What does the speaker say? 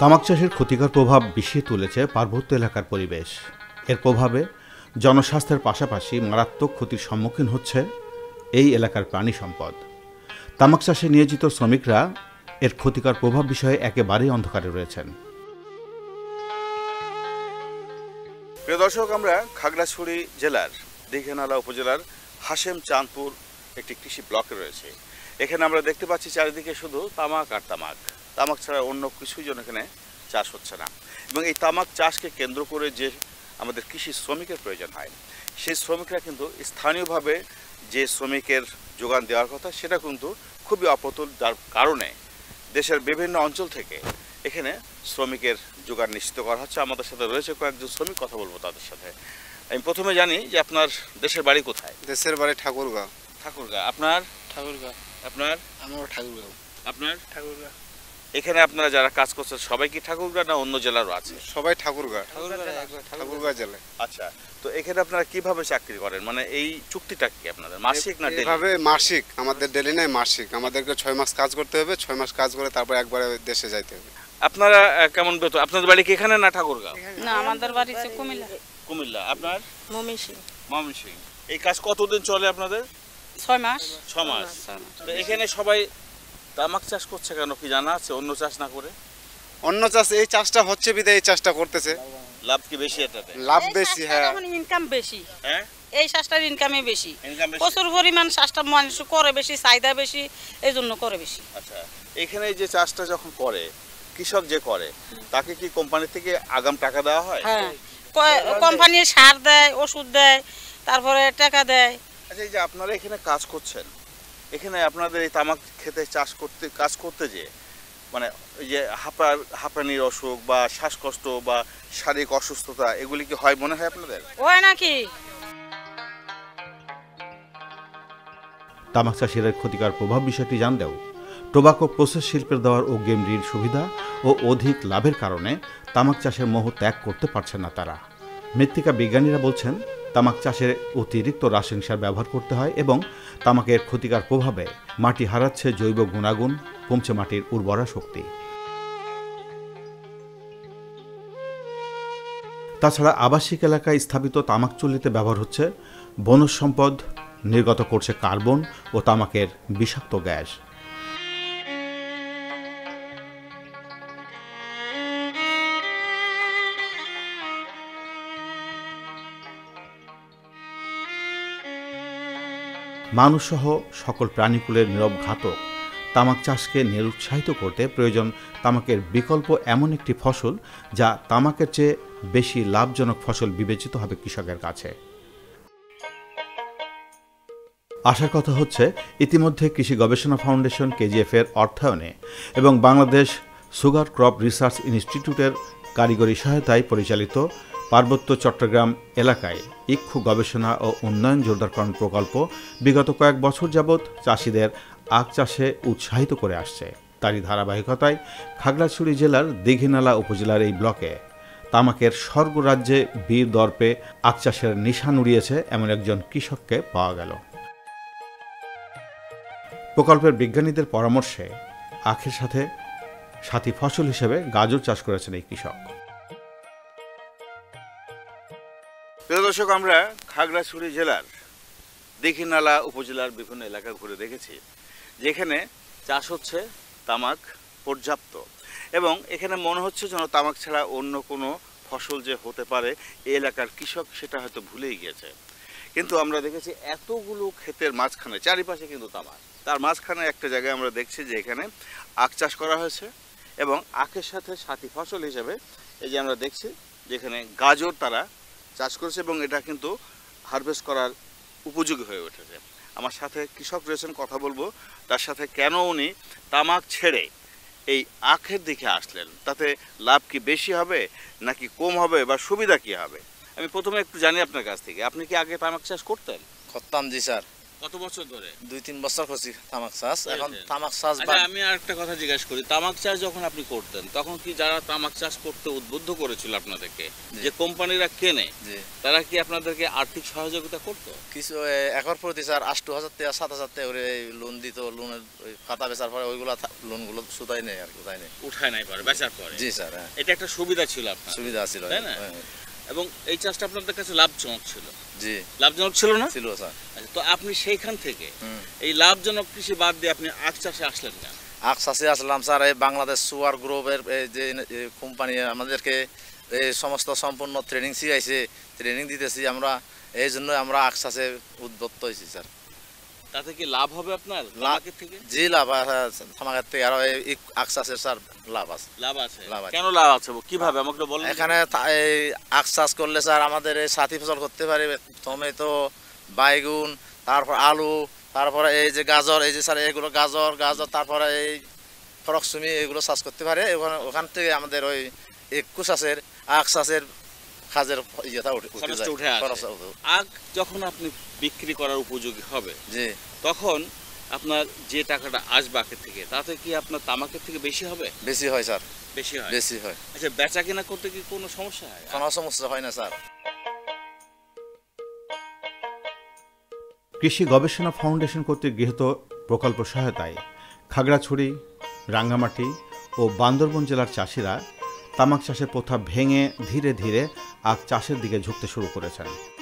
তামাক চাষের ক্ষতিকর প্রভাব বিষিয়ে তুলেছে পার্বত্য এলাকার পরিবেশ। এর প্রভাবে জনস্বাস্থ্যের পাশাপাশি মারাত্মক ক্ষতির সম্মুখীন হচ্ছে এই এলাকার প্রাণী সম্পদ। তামাক চাষে নিয়োজিত শ্রমিকরা এর ক্ষতিকর প্রভাব বিষয়ে একেবারেই অন্ধকারে রয়েছেন। প্রিয় দর্শক, আমরা খাগড়াছড়ি জেলার দীঘানালা উপজেলার হাসেম চাঁদপুর একটি কৃষি ব্লকে রয়েছে। এখানে আমরা দেখতে পাচ্ছি চারিদিকে শুধু তামাক আর তামাক। তামাক ছাড়া অন্য কিছুই যেন এখানে চাষ হচ্ছে না। এবং এই তামাক চাষকে কেন্দ্র করে যে আমাদের কৃষি শ্রমিকের প্রয়োজন হয় সেই শ্রমিকরা কিন্তু স্থানীয়ভাবে যে শ্রমিকের যোগান দেওয়ার কথা সেটা কিন্তু খুবই অপ্রতুল যার কারণে দেশের বিভিন্ন অঞ্চল থেকে এখানে শ্রমিকের যোগান নিশ্চিত করা হচ্ছে। আমাদের সাথে রয়েছে কয়েকজন শ্রমিক কথা বলব তাদের সাথে। আমি প্রথমে জানি যে আপনার দেশের বাড়ি কোথায়? দেশের বাড়ি ঠাকুরগাঁও। ঠাকুরগা আপনার? ঠাকুরগা আপনার? আমার ঠাকুরগাঁও। আপনার? ঠাকুরগা এখানে আপনারা যারা কাজ করছেন সবাই কি ঠাকুরগা না অন্য জেলারও আছে? সবাই ঠাকুরগাঁ। ঠাকুরগা জেলায়। আচ্ছা তো এখানে আপনারা কীভাবে চাকরি করেন? মানে এই চুক্তিটা কি আপনাদের? মাসিক না? এভাবে মাসিক আমাদের ডেলি নাই মাসিক। আমাদেরকে ছয় মাস কাজ করতে হবে ছয় মাস কাজ করে তারপর একবারে দেশে যাইতে হবে। আপনারা কেমন বেতন আপনাদের বাড়ি কি এখানে না ঠাকুরগাঁও? না আমাদের বাড়ি হচ্ছে কুমিল্লা। কুমিল্লা। আপনার? মমিষি ময়মনসিং এই কাজ কতদিন চলে আপনাদের? ছয় মাস। ছ মাস ছয় মাস। তো এখানে সবাই তামাক চাষ করছে কেন কি জানা আছে? অন্য চাষ না করে? অন্য চাষ এই চাষটা হচ্ছে বিদে এই চাষটা করতেছে। লাভ কি বেশি এটাতে? লাভ বেশি হ্যাঁ। এখন ইনকাম বেশি। হ্যাঁ? এই চাষটার ইনকামই বেশি। প্রচুর পরিমাণ চাষটা মানুষ করে বেশি চাহিদা বেশি এই জন্য করে বেশি। আচ্ছা এখানে যে চাষটা যখন করে কৃষক যে করে তাকে কি কোম্পানি থেকে আগাম টাকা দেওয়া হয়? হ্যাঁ কোম্পানি সার দেয় ওষুধ দেয় তারপরে টাকা দেয়। আচ্ছা এই যে আপনারা এখানে কাজ করছেন এখানে আপনাদের এই তামাক খেতে চাষ করতে কাজ করতে যে মানে ওই যে হাঁপার হাঁপানির অসুখ বা শ্বাসকষ্ট বা শারীরিক অসুস্থতা এগুলি কি হয় মনে হয় আপনাদের? ওই নাকি? তামাক চাষের ক্ষতিকর প্রভাব বিষয়টি জানলেও টোবাকো প্রসেস শিল্পের দেওয়ার অগ্রিম সুবিধা ও অধিক লাভের কারণে তামাক চাষের মোহ ত্যাগ করতে পারছে না তারা। মৃত্তিকা বিজ্ঞানীরা বলছেন তামাক চাষে অতিরিক্ত রাসায়নিক সার ব্যবহার করতে হয় এবং তামাকের ক্ষতিকার প্রভাবে মাটি হারাচ্ছে জৈব গুণাগুণ, কমছে মাটির উর্বরা শক্তি। তাছাড়া আবাসিক এলাকায় স্থাপিত তামাক চুল্লিতে ব্যবহার হচ্ছে বনজ সম্পদ, নির্গত করছে কার্বন ও তামাকের বিষাক্ত গ্যাস। মানুষসহ সকল প্রাণীকুলের নীরব ঘাতক তামাক চাষকে নিরুৎসাহিত করতে প্রয়োজন তামাকের বিকল্প এমন একটি ফসল যা তামাকের চেয়ে বেশি লাভজনক ফসল বিবেচিত হবে কৃষকের কাছে। আশার কথা হচ্ছে, ইতিমধ্যে কৃষি গবেষণা ফাউন্ডেশন কেজিএফ এর অর্থায়নে এবং বাংলাদেশ সুগার ক্রপ রিসার্চ ইনস্টিটিউটের কারিগরি সহায়তায় পরিচালিত পার্বত্য চট্টগ্রাম এলাকায় ইক্ষু গবেষণা ও উন্নয়ন জোরদারকরণ প্রকল্প বিগত কয়েক বছর যাবৎ চাষিদের আখ চাষে উৎসাহিত করে আসছে। তারই ধারাবাহিকতায় খাগড়াছড়ি জেলার দীঘিনালা উপজেলার এই ব্লকে তামাকের স্বর্গরাজ্যে বীর দর্পে আখ চাষের নিশান উড়িয়েছে এমন একজন কৃষককে পাওয়া গেল। প্রকল্পের বিজ্ঞানীদের পরামর্শে আখের সাথে সাথী ফসল হিসেবে গাজর চাষ করেছেন এই কৃষক। প্রিয় দর্শক, আমরা খাগড়াছড়ি জেলার দীঘিনালা উপজেলার বিভিন্ন এলাকা ঘুরে দেখেছি, যেখানে চাষ হচ্ছে তামাক পর্যাপ্ত এবং এখানে মনে হচ্ছে যেন তামাক ছাড়া অন্য কোনো ফসল যে হতে পারে এই এলাকার কৃষক সেটা হয়তো ভুলেই গিয়েছে। কিন্তু আমরা দেখেছি এতগুলো ক্ষেতের মাঝখানে, চারিপাশে কিন্তু তামাক। তার মাঝখানে একটা জায়গায় আমরা দেখছি যে এখানে আখ চাষ করা হয়েছে এবং আখের সাথে সাথী ফসল হিসেবে এই যে আমরা দেখছি, যেখানে গাজর তারা চাষ করেছে এবং এটা কিন্তু হারভেস্ট করার উপযোগী হয়ে উঠেছে। আমার সাথে কৃষক রয়েছেন, কথা বলব। তার সাথে কেন উনি তামাক ছেড়ে এই আখের দিকে আসলেন? তাতে লাভ কি বেশি হবে, নাকি কম হবে, বা সুবিধা কি হবে? আমি প্রথমে একটু জানি আপনার কাছ থেকে। আপনি কি আগে তামাক চাষ করতেন? করতাম জি, স্যার। কত বছর ধরে? দুই তিন বছর করছি তামাক চাষ। এখন তামাক চাষ আচ্ছা আমি আর একটা কথা জিজ্ঞাসা করি। তামাক চাষ যখন আপনি করতেন তখন কি যারা তামাক চাষ করতে উদ্বুদ্ধ করেছিল আপনাদেরকে যে কোম্পানিরা কেনে তারা কি আপনাদেরকে আর্থিক সহযোগিতা করতো? কিছু একর প্রতি স্যার আষ্ট হাজার টাকা সাত হাজার টাকা করে লোন দিত লোনের খাতা বেচার পরে ওইগুলো লোনগুলো সুদাই নেই আর কি উঠাই নেই। উঠায় নাই পারে বেচার পরে? জি স্যার হ্যাঁ। এটা একটা সুবিধা ছিল আপনার। সুবিধা ছিল। তাই না? এবং এই চাষটা আপনাদের কাছে লাভজনক ছিল। জি। লাভজনক ছিল না? ছিল স্যার। আচ্ছা, তো আপনি সেইখান থেকে এই লাভজনক কৃষি বাদ দিয়ে আপনি আখ চাষে আসলেন না আখ চাষে আসলাম স্যার এই বাংলাদেশ সুয়ার গ্রুপের এই যে কোম্পানি আমাদেরকে এই সমস্ত সম্পূর্ণ ট্রেনিং শিখাইছে ট্রেনিং দিতেছি আমরা এই জন্য আমরা আখ চাষে উদ্বত্ত হয়েছি স্যার। তাতে কি লাভ হবে আপনার লাভের থেকে? জি লাভ আছে থামাকের থেকে আরও চাষের স্যার। লাভ আছে। লাভ আছে? লাভ আছে। কেন লাভ আছে? কীভাবে? আমাকে বলেন। এখানে এই আখ চাষ করলে স্যার আমাদের এই সাথী ফসল করতে পারে। টমেটো বাইগুন তারপর আলু তারপরে এই যে গাজর এই যে স্যার এগুলো গাজর গাজর তারপরে এই ফরকসুমি এগুলো চাষ করতে পারে। ওখানে ওখান থেকে আমাদের ওই একুশ চাষের আখ চাষের কাজের ইয়েটা উঠে যায়। আখ যখন আপনি বিক্রি করার উপযোগী হবে জি। তখন আপনার যে টাকাটা আসবে আখের থেকে তাতে কি আপনার তামাকের থেকে বেশি হবে? বেশি হয় স্যার। বেশি হয়? বেশি হয়। আচ্ছা বেচা কেনা করতে কি কোনো সমস্যা হয়? কোনো সমস্যা হয় না স্যার। কৃষি গবেষণা ফাউন্ডেশন কর্তৃক গৃহীত প্রকল্প সহায়তায় খাগড়াছড়ি রাঙ্গামাটি ও বান্দরবন জেলার চাষিরা তামাক চাষের প্রথা ভেঙে ধীরে ধীরে আখ চাষের দিকে ঝুঁকতে শুরু করেছেন।